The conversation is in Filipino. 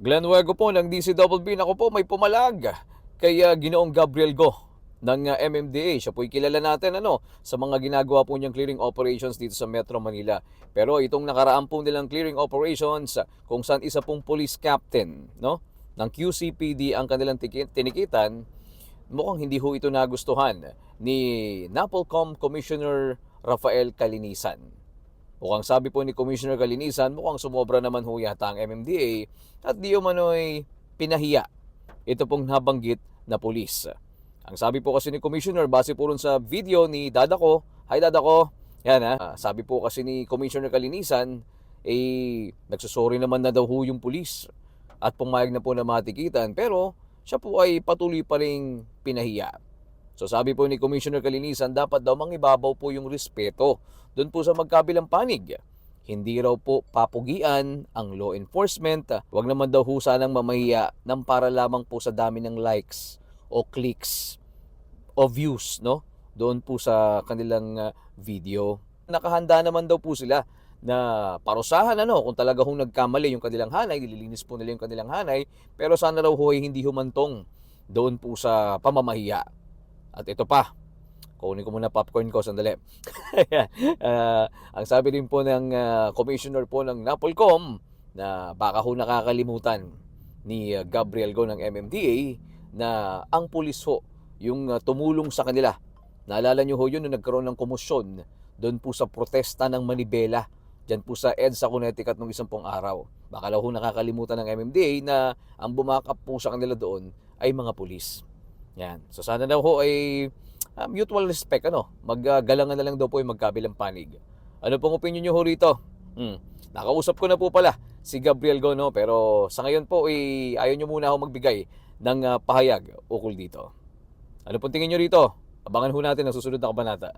Glenn Huego po ng DCWB. Ako po may pumalag kay ah, Ginoong Gabriel Go ng ah, MMDA. Siya po'y kilala natin ano, sa mga ginagawa po niyang clearing operations dito sa Metro Manila. Pero itong nakaraan po nilang clearing operations kung saan isa pong police captain no, ng QCPD ang kanilang tinikitan, mukhang hindi ho ito nagustuhan ni NAPOLCOM Commissioner Rafael Kalinisan. Mukhang sabi po ni Commissioner Kalinisan, mukhang sumobra naman ho yata ang MMDA at di umano'y pinahiya ito pong nabanggit na pulis. Ang sabi po kasi ni Commissioner, base po sa video ni Dada ko, Hi Dada ko, yan ha, sabi po kasi ni Commissioner Kalinisan, eh, nagsusorry naman na daw ho yung pulis at pumayag na po na matikitan pero siya po ay patuloy pa rin pinahiya. So sabi po ni Commissioner Kalinisan, dapat daw mangibabaw po yung respeto doon po sa magkabilang panig. Hindi raw po papugian ang law enforcement. Huwag naman daw ho sanang mamahiya ng para lamang po sa dami ng likes o clicks o views no doon po sa kanilang uh, video. Nakahanda naman daw po sila na parusahan ano kung talaga hong nagkamali yung kanilang hanay, nililinis po nila yung kanilang hanay, pero sana raw ho ay hindi humantong doon po sa pamamahiya. At ito pa, kunin ko muna popcorn ko sandali. Ah, ang sabi din po ng ah, commissioner po ng Napolcom na baka ho nakakalimutan ni Gabriel Go ng MMDA na ang pulis ho yung ah, tumulong sa kanila. Naalala nyo ho yun nung nagkaroon ng komosyon doon po sa protesta ng Manibela dyan po sa EDSA Connecticut nung isang pong araw. Baka lang ho nakakalimutan ng MMDA na ang bumakap po sa kanila doon ay mga pulis. Yan. So sana daw ho ay ah, mutual respect ano. Maggalangan na lang daw po yung magkabilang panig. Ano pong opinion nyo ho rito? Hmm. Nakausap ko na po pala si Gabriel Gono pero sa ngayon po ay ayaw nyo muna ako magbigay ng ah, pahayag ukol dito. Ano pong tingin nyo rito? Abangan ho natin ang susunod na kabanata.